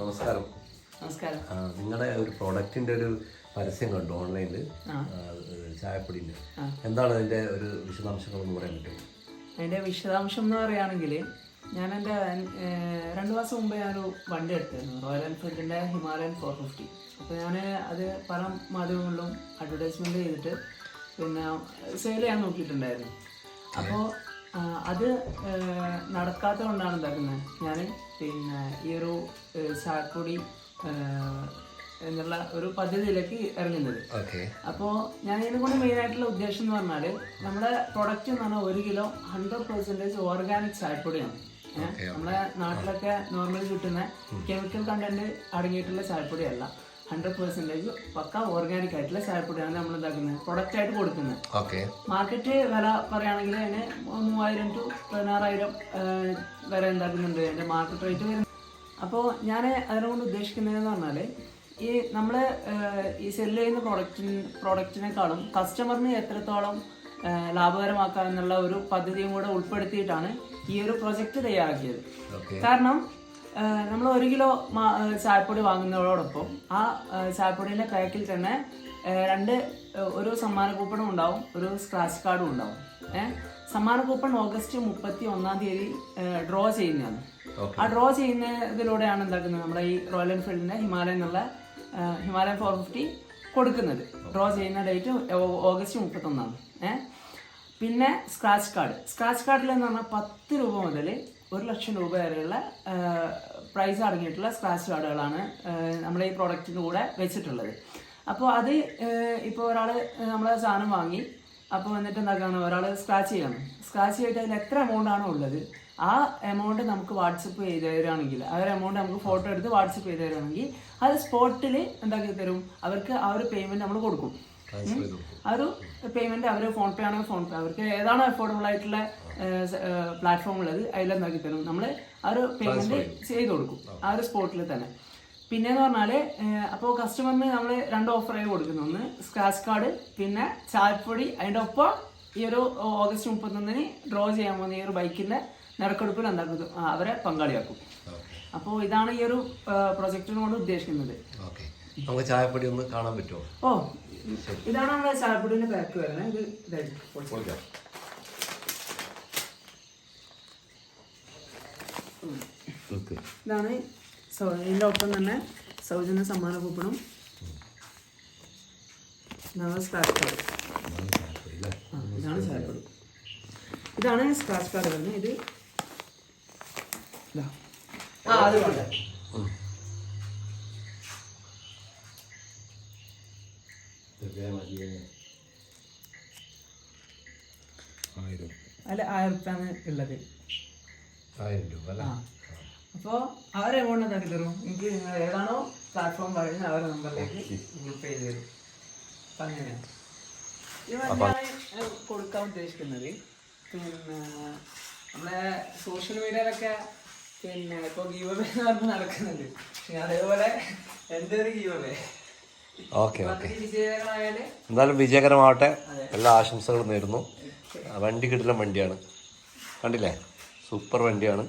നമസ്കാരം. നമസ്കാരം. നിങ്ങളുടെ ഒരു പ്രോഡക്റ്റിന്റെ ഒരു പരസ്യം കണ്ടു ഓൺലൈനിൽ. ചായപ്പൊടിന്റെ. എന്താണ് അതിന്റെ ഒരു വിശദാംശങ്ങൾ എന്ന് പറയാൻ പറ്റും അതിന്റെ വിശദാംശം എന്ന് പറയുകയാണെങ്കിൽ ഞാൻ എന്റെ രണ്ട് മാസം മുമ്പ് ഞാനൊരു വണ്ടി എടുത്തായിരുന്നു റോയൽ എൻഫീൽഡിന്റെ ഹിമാലയൻ ഫോർ ഫിഫ്റ്റി അപ്പോൾ ഞാൻ അത് പല മാധ്യമങ്ങളിലും അഡ്വർടൈസ്മെന്റ് ചെയ്തിട്ട് പിന്നെ സെയിൽ ചെയ്യാൻ നോക്കിയിട്ടുണ്ടായിരുന്നു. അപ്പോൾ അത് നടക്കാത്തത് കൊണ്ടാണ് എന്താക്കുന്നത് ഞാൻ പിന്നെ ഈ ഒരു ചാക്കുടി എന്നുള്ള ഒരു പദ്ധതിയിലേക്ക് ഇറങ്ങുന്നത്. ഓക്കെ. അപ്പോൾ ഞാൻ ഇതിനെ കൊണ്ട് മെയിൻ ആയിട്ടുള്ള ഉദ്ദേശം എന്ന് പറഞ്ഞാൽ നമ്മുടെ പ്രൊഡക്റ്റ് എന്ന് പറഞ്ഞാൽ ഒരു കിലോ ഹൺഡ്രഡ് പെർസെന്റേജ് ഓർഗാനിക് ചായപ്പൊടിയാണ്. നമ്മുടെ നാട്ടിലൊക്കെ നോർമലി കിട്ടുന്ന കെമിക്കൽ കണ്ടന്റ് അടങ്ങിയിട്ടുള്ള ചായപ്പൊടിയല്ല. ഹൺഡ്രഡ് പെർസെന്റേജ് പക്ക ഓർഗാനിക് ആയിട്ടുള്ള ചായപ്പൊടിയാണ് നമ്മൾ ഇതാക്കുന്നത്. പ്രൊഡക്റ്റ് ആയിട്ട് കൊടുക്കുന്നത്. ഓക്കെ മാർക്കറ്റ് വില പറയുകയാണെങ്കിൽ അതിന് മൂവായിരം ടു പതിനാറായിരം വരെ ഉണ്ടാക്കുന്നുണ്ട് അതിന്റെ മാർക്കറ്റ് റേറ്റ് വരുന്നത്. അപ്പോൾ ഞാൻ അതിനെക്കൊണ്ട് ഉദ്ദേശിക്കുന്നതെന്ന് പറഞ്ഞാൽ ഈ നമ്മൾ ഈ സെല്ല് ചെയ്യുന്ന പ്രൊഡക്റ്റിന് പ്രൊഡക്റ്റിനേക്കാളും കസ്റ്റമറിന് എത്രത്തോളം ലാഭകരമാക്കാൻ ലാഭകരമാക്കാം എന്നുള്ള ഒരു പദ്ധതിയും കൂടെ ഉൾപ്പെടുത്തിയിട്ടാണ് ഈ ഒരു പ്രൊജക്റ്റ് തയ്യാറാക്കിയത്. കാരണം നമ്മൾ ഒരു കിലോ ചായപ്പൊടി വാങ്ങുന്നതോടൊപ്പം ആ ഏഹ് ചായപ്പൊടിയുടെ പാക്കിൽ തന്നെ രണ്ട് ഒരു സമ്മാന കൂപ്പണും ഉണ്ടാവും ഒരു സ്ക്രാച്ച് കാർഡും ഉണ്ടാവും. ഏഹ് സമ്മാന കൂപ്പൺ ഓഗസ്റ്റ് മുപ്പത്തി ഒന്നാം തീയതി ഡ്രോ ചെയ്യുന്നതാണ്. ആ ഡ്രോ ചെയ്യുന്നതിലൂടെയാണ് എന്താക്കുന്നത് നമ്മുടെ ഈ റോയൽ എൻഫീൽഡിന്റെ ഹിമാലയൻ എന്നുള്ള ഹിമാലയൻ ഫോർ ഫിഫ്റ്റി കൊടുക്കുന്നത്. ഡ്രോ ചെയ്യുന്ന ഡേറ്റ് ഓഗസ്റ്റ് മുപ്പത്തൊന്നാണ്. ഏഹ് പിന്നെ സ്ക്രാച്ച് കാർഡ് സ്ക്രാച്ച് കാർഡിൽ എന്ന് പറഞ്ഞാൽ പത്ത് രൂപ മുതൽ ഒരു ലക്ഷം രൂപ വരെയുള്ള പ്രൈസ് അടങ്ങിയിട്ടുള്ള സ്ക്രാച്ച് കാർഡുകളാണ് നമ്മൾ ഈ പ്രോഡക്റ്റിന്റെ കൂടെ വെച്ചിട്ടുള്ളത്. അപ്പോൾ അത് ഇപ്പോൾ ഒരാൾ നമ്മളെ സാധനം വാങ്ങി അപ്പോൾ എന്നിട്ട് എന്താക്കാണ് ഒരാൾ സ്ക്രാച്ച് ചെയ്യണം. സ്ക്രാച്ച് ചെയ്തിട്ട് അതിൽ എത്ര എമൗണ്ട് ആണോ ഉള്ളത് ആ എമൗണ്ട് നമുക്ക് വാട്സപ്പ് ചെയ്ത് തരുവാണെങ്കിൽ ആ ഒരു എമൗണ്ട് നമുക്ക് ഫോട്ടോ എടുത്ത് വാട്സപ്പ് ചെയ്ത് തരുവാണെങ്കിൽ അത് സ്പോട്ടിൽ എന്താക്കി തരും? അവർക്ക് ആ ഒരു പേയ്മെന്റ് നമ്മൾ കൊടുക്കും. ആ ഒരു പേയ്മെന്റ് അവർ ഫോൺ പേ ആണെങ്കിൽ ഫോൺ പേ അവർക്ക് ഏതാണോ അഫോർഡബിൾ ആയിട്ടുള്ള പ്ലാറ്റ്ഫോം ഉള്ളത് അതിലെന്താക്കി തരും? നമ്മൾ ആ ഒരു പേയ്മെന്റ് ചെയ്ത്. കൊടുക്കും. ആ. ഒരു സ്പോട്ടിൽ തന്നെ. പിന്നെ എന്ന് പറഞ്ഞാൽ അപ്പോൾ കസ്റ്റമറിന് നമ്മൾ രണ്ട് ഓഫറായി കൊടുക്കുന്നു. ഒന്ന് സ്ക്രാച്ച് കാർഡ് പിന്നെ ചായപ്പൊടി. അതിന്റെ ഒപ്പം ഈ ഒരു ഓഗസ്റ്റ് മുപ്പത്തൊന്നിന് ഡ്രോ ചെയ്യാൻ പോകുന്ന ഈ ഒരു ബൈക്കിന്റെ നറുക്കെടുപ്പിൽ എന്താക്കും അവരെ പങ്കാളിയാക്കും. അപ്പോൾ ഇതാണ് ഈ ഒരു പ്രൊജക്റ്റിനോട് ഉദ്ദേശിക്കുന്നത്. ഓക്കെ. നമുക്ക് ചായപ്പൊടി ഒന്ന് കാണാൻ പറ്റുമോ? ഓ ഇതാണ് നമ്മുടെ ചായപ്പൊടിന്റെ പാക്ക് വരുന്നത്. ഇത്. പൊളിക്കാം. ഇതാണ് ഇതിന്റെ ഒപ്പം തന്നെ സൗജന്യ സമ്മാന കൂപ്പണും. ഇതാണ് സ്ക്രാച്ച് കാർഡ് ചായപ്പൊടി ഇതാണ് ചായപ്പൊടി. ഇതാണ് സ്ക്രാച്ച് കാർഡ് വരുന്നത്. ഇത്. ആ അത് ഉം. ആയിരം റുപ്യാണ് ഉള്ളത്. ആയിരം രൂപ അല്ല? അപ്പോൾ അവരെ എമൗണ്ട് എന്താക്കി തരും? എനിക്ക് നിങ്ങൾ ഏതാണോ പ്ലാറ്റ്ഫോം പറയുന്നത് അവരെ നമ്പറിലേക്ക് ഗൂഗിൾ പേ ചെയ്ത്. തരും അപ്പം അങ്ങനെയാണ് ഇത് കൊടുക്കാൻ ഉദ്ദേശിക്കുന്നത്? പിന്നെ നമ്മളെ സോഷ്യൽ മീഡിയയിലൊക്കെ പിന്നെ ഇപ്പോൾ ഗീവ് എന്ന് പറഞ്ഞ് നടക്കുന്നുണ്ട്. പക്ഷേ അതേപോലെ എന്തൊരു ഗീവ് അവേ ഓക്കെ ഓക്കെ. എന്തായാലും വിജയകരമാവട്ടെ. എല്ലാ ആശംസകളും നേരുന്നു. വണ്ടി കിട്ടുന്ന വണ്ടിയാണ്. കണ്ടില്ലേ? സൂപ്പർ വണ്ടിയാണ്.